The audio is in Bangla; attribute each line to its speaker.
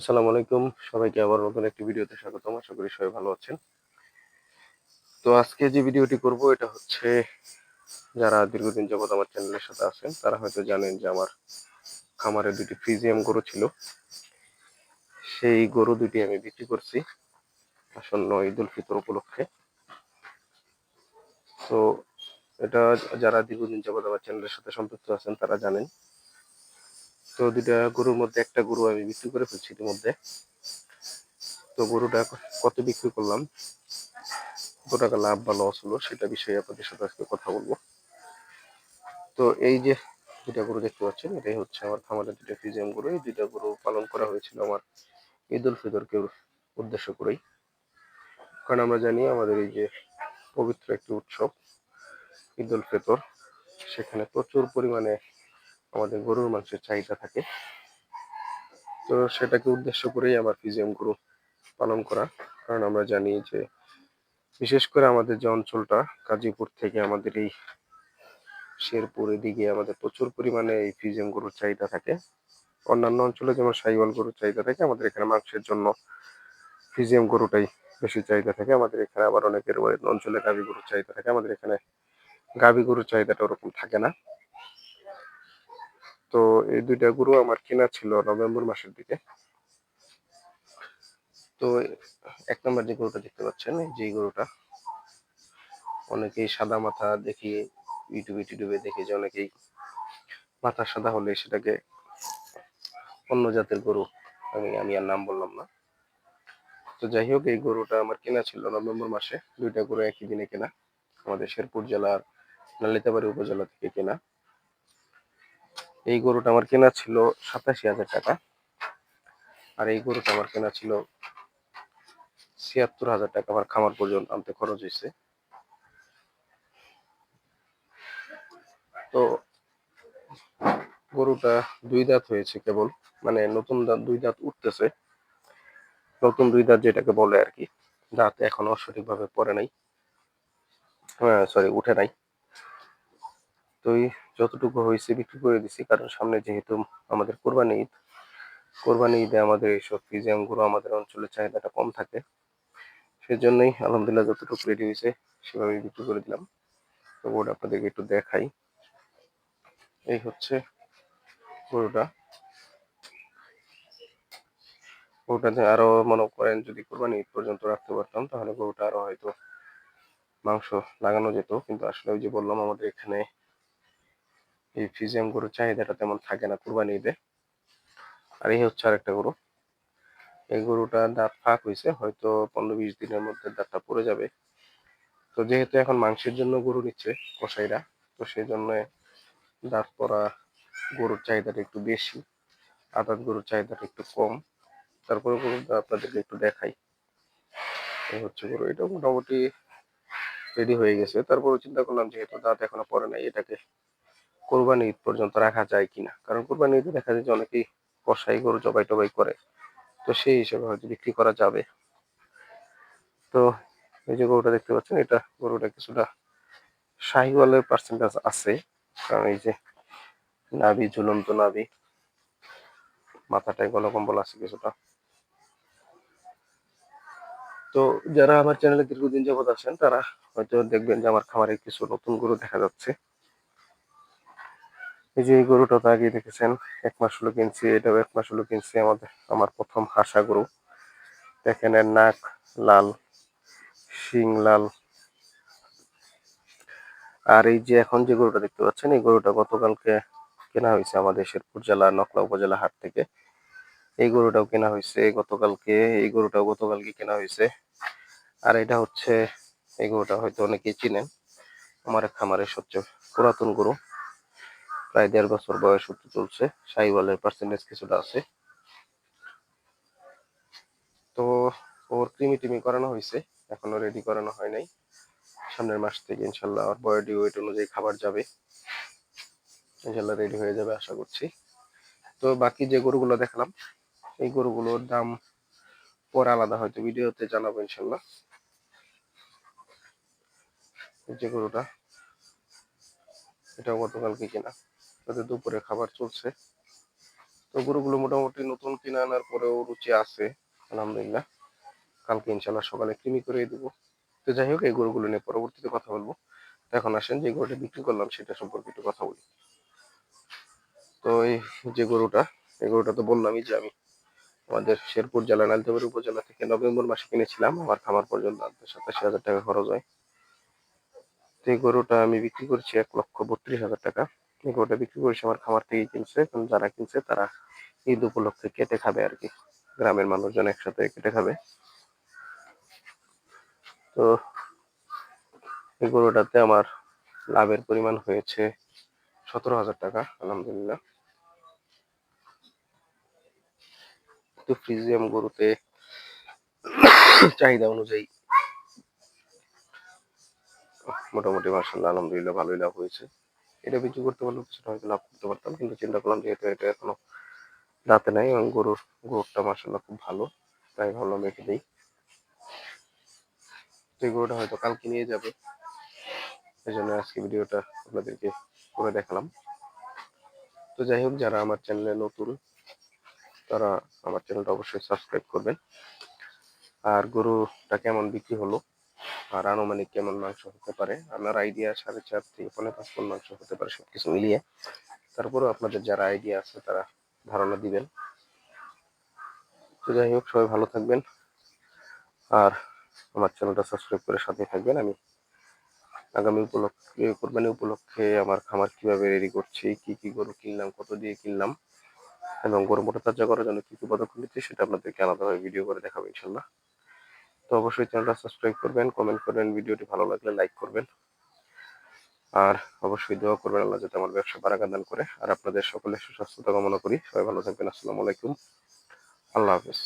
Speaker 1: আসসালামু আলাইকুম। সবাইকে আবার নতুন একটি ভিডিওতে স্বাগতম। আশা করি সবাই ভালো আছেন। তো আজকে যে ভিডিওটি করব, এটা হচ্ছে যারা দীর্ঘদিন যাবত আমার চ্যানেলের সাথে আছেন, তারা হয়তো জানেন যে আমার খামারে দুটি ফ্রিজিয়াম গরু ছিল। সেই গরু দুটি আমি বিক্রি করছি আসন্ন ঈদ উল ফিতর উপলক্ষে। তো এটা যারা দীর্ঘদিন যাবত আমার চ্যানেলের সাথে সম্পৃক্ত আছেন, তারা জানেন তো দুটা গরুর মধ্যে একটা গরু আমি বিক্রি করে ফেলছি ইতিমধ্যে। তো গরুটা কত বিক্রি করলাম? কত টাকা লাভ বা লস হলো সেটা বিষয়ে আপনাদের সাথে আজকে কথা বলব। তো এই যে দুটা গরু দেখতে পাচ্ছেন, এটাই হচ্ছে আমার খামারের দুটা ফিজিয়াম গরু। এই দুটা গরু পালন করা হয়েছিল আমার ঈদ উল ফিতরকে উদ্দেশ্য করেই। কারণ আমরা জানি আমাদের এই যে পবিত্র একটি উৎসব ঈদ উল ফিতর, সেখানে প্রচুর পরিমাণে আমাদের গরুর মাংসের চাহিদা থাকে। তো সেটাকে উদ্দেশ্য করেই আমার ফিজিয়াম গরু পালন করা। কারণ আমরা জানি যে, বিশেষ করে আমাদের যে অঞ্চলটা, গাজীপুর থেকে আমাদের এই শেরপুর এদিকে আমাদের প্রচুর পরিমাণে এই ফিজিয়াম গরুর চাহিদা থাকে। অন্যান্য অঞ্চলে যেমন সাইওয়াল গরুর চাহিদা থাকে, আমাদের এখানে মাংসের জন্য ফিজিয়াম গরুটাই বেশি চাহিদা থাকে। আমাদের এখানে আবার অনেকের অঞ্চলে গাভী গরুর চাহিদা থাকে। আমাদের এখানে গাভী গরুর চাহিদাটা ওরকম থাকে না। তো এই দুইটা গরু আমার কেনা ছিল নভেম্বর মাসের দিকে। তো এক নম্বর যে গরুটা দেখতে পাচ্ছেন যে গরুটা, অনেকেই সাদা মাথা দেখি ইউটিউবে টিউবে দেখে যে অনেকেই মাথা সাদা হলে সেটাকে অন্য জাতের গরু, আমি আমি আর নাম বললাম না। তো যাই হোক, এই গরুটা আমার কেনা ছিল নভেম্বর মাসে। দুইটা গরু একই দিনে কেনা। আমাদের শেরপুর জেলার নালিতাবাড়ি উপজেলা থেকে কেনা। এই গরুটা আমার কেনা ছিল সাতাশি হাজার টাকা। আর এই গরুটা আমার কেনা ছিল ছিয়াত্তর হাজার টাকা। আমার খামার পর্যন্ত আনতে খরচ হয়েছে। তো গরুটা দুই দাঁত হয়েছে কেবল মানে নতুন দাঁত, দুই দাঁত উঠতেছে। নতুন দুই দাঁত যেটাকে বলে আর কি, দাঁত এখনও সঠিকভাবে পরে নাই। হ্যাঁ সরি উঠে নাই। তো যতটুকু হয়েছে বিক্রি করে দিছি। কারণ সামনে যেহেতু আমাদের কোরবানি ঈদ, কোরবানি ঈদে আমাদের এইসব ফিজিয়ামগুলো আমাদের অঞ্চলে চাহিদাটা কম থাকে। সেজন্যই আলহামদুলিল্লাহ যতটুকু রেডি হয়েছে সেভাবে বিক্রি করে দিলাম। তো গরুটা আপনাদেরকে একটু দেখাই। এই হচ্ছে গরুটা। গরুটাতে আরও মনে করেন যদি কোরবানি ঈদ পর্যন্ত রাখতে পারতাম, তাহলে গরুটা আরও হয়তো মাংস লাগানো যেত। কিন্তু আসলে ওই যে বললাম আমাদের এখানে এই ফিজিয়াম গরুর চাহিদাটা তেমন থাকে না কোরবানি ঈদে। আর এই হচ্ছে আরেকটা গরু। এই গরুটা দাঁত ফাঁক হয়েছে, হয়তো পনেরো বিশ দিনের মধ্যে দাঁতটা পড়ে যাবে। তো যেহেতু এখন মাংসের জন্য গরু নিচ্ছে কসাইরা, তো সেই জন্য দাঁত পড়া গরুর চাহিদাটা একটু বেশি, আদাত গরুর চাহিদাটা একটু কম। তারপরে গরুটা আপনাদেরকে একটু দেখাই। এই হচ্ছে গরু, এটা মোটামুটি রেডি হয়ে গেছে। তারপরে চিন্তা করলাম, যেহেতু দাঁত এখনও পরে নাই, এটাকে কোরবানি ঈদ পর্যন্ত রাখা যায় কিনা? কারণ কোরবানি ঈদে দেখা যায় যে অনেকেই কষাই গরু জবাই টবাই করে। তো সেই হিসেবে হয়তো বিক্রি করা যাবে। তো এই যে গরুটা দেখতে পাচ্ছেন, এটা গরুটা কিছুটা শাহিওয়ালের পার্সেন্টেজ আছে। কারণ এই যে নাভি, ঝুলন্ত নাভি, মাথাটায় গলকম্বল আছে কিছুটা। তো যারা আমার চ্যানেলে দীর্ঘদিন যাবত আছেন, তারা হয়তো দেখবেন যে আমার খামারে কিছু নতুন গরু দেখা যাচ্ছে। এই যে এই গরুটা তো আগে দেখেছেন, এক মাস হলো কিনছি, এটাও এক মাস হলো কিনছি আমাদের, আমার প্রথম হাসা গরু। দেখেন এর নাক লাল, শিং লাল। আর এই যে এখন যে গরুটা দেখতে পাচ্ছেন, এই গরুটা গতকালকে কেনা হয়েছে আমাদের শেরপুর জেলা, নকলা উপজেলা হাট থেকে। এই গরুটাও কেনা হয়েছে গতকালকে, এই গরুটাও গতকালকে কেনা হয়েছে। আর এটা হচ্ছে, এই গরুটা হয়তো অনেকেই চিনেন, আমার খামারের সবচেয়ে পুরাতন গরু। প্রায় দেড় বছর বয়স হতে চলছে। সাইওয়ালের পার্সেন্টেজ কিছুটা আছে। তো ওর ক্রিমি টিমি করানো হয়েছে। এখনও রেডি করানো হয় নাই। সামনের মাস থেকে ইনশাল্লাহ ওর বডি ওয়েট অনুযায়ী খাবার যাবে। ইনশাল্লাহ রেডি হয়ে যাবে আশা করছি। তো বাকি যে গরুগুলো দেখলাম, এই গরুগুলোর দাম পরে আলাদা হয়তো ভিডিওতে জানাব ইনশাল্লাহ। যে গরুটা, এটাও গতকালকে কেনা। তাদের দুপুরে খাবার চলছে। তো গরুগুলো মোটামুটি নতুন কিনে আনার পরেও রুচি আছে, আলহামদুলিল্লাহ। কালকে ইনশাল্লাহ সকালে কৃমি করে দেবো। তো যাই হোক, এই গরুগুলো নিয়ে পরবর্তীতে কথা বলব। এখন আসেন, যে গরুটা বিক্রি করলাম সেটা সম্পর্কে একটু কথা বলি। তো এই যে গরুটা, এই গরুটা তো বললামই যে আমি আমাদের শেরপুর জেলা নালতাবাড়ি উপজেলা থেকে নভেম্বর মাসে কিনেছিলাম। আমার খামার পর্যন্ত সাতাশি হাজার টাকা খরচ হয়। তো এই গরুটা আমি বিক্রি করছি এক লক্ষ বত্রিশ হাজার টাকা। এই গরুটা বিক্রি করেছি আমার খামার থেকেই কিনছে এখন যারা কিনছে তারা ঈদ উপলক্ষে কেটে খাবে আর কি। গ্রামের মানুষজন একসাথে কেটে খাবে। তো এই গরুটাতে আমার লাভের পরিমাণ হয়েছে সতেরো হাজার টাকা, আলহামদুলিল্লাহ। তো ফ্রিজিয়াম গরুতে চাহিদা অনুযায়ী মোটামুটি মার্শাল্লাহ আলহামদুলিল্লাহ ভালোই লাভ হয়েছে। এটা বিক্রি করতে পারলে কিছুটা হয়তো লাভ করতে পারতাম, কিন্তু চিন্তা করলাম যেহেতু এটা এখনও দাঁতে নাই এবং গরুর গরুরটা মার্শাল্লাহ খুব ভালো, তাই ভাবলাম রেখে দিই। এই গরুটা হয়তো কালকে নিয়ে যাবে। এই জন্য আজকে ভিডিওটা আপনাদেরকে করে দেখালাম। তো যাই হোক, যারা আমার চ্যানেলে নতুন, তারা আমার চ্যানেলটা অবশ্যই সাবস্ক্রাইব করবেন। আর গরুটা কেমন বিক্রি হলো? আর আনুমানিক কেমন মাংস হতে পারে আমার আইডিয়া সাড়ে চার থেকে পনেরো পাঁচ মন মাংস হতে পারে সবকিছু মিলিয়ে। তারপরেও আপনাদের যারা আইডিয়া আছে তারা ধারণা দিবেন। তো যাই হোক, সবাই ভালো থাকবেন। আর আমার চ্যানেলটা সাবস্ক্রাইব করে সাথে থাকবেন। আমি আগামী উপলক্ষে, কোরবানি উপলক্ষে আমার খামার কীভাবে রেডি করছি, কি কি গরু কিনলাম, কত দিয়ে কিনলাম, এবং গরু মোটা তাজা করার জন্য কি কি পদক্ষেপ নিচ্ছি, সেটা আপনাদেরকে আলাদাভাবে ভিডিও করে দেখাবো ইনশাল্লাহ তো অবশ্যই চ্যানেলটা সাবস্ক্রাইব করবেন কমেন্ট করবেন, ভিডিওটি ভালো লাগলে লাইক করবেন। আর অবশ্যই দোয়া করবেন আল্লাহ যাতে আমার ব্যবসা বারাকা দান করে। আর আপনাদের সকলে সুস্বাস্থ্যতা কামনা করি। সবাই ভালো থাকবেন, আসসালামু আলাইকুম। আল্লাহ হাফেজ।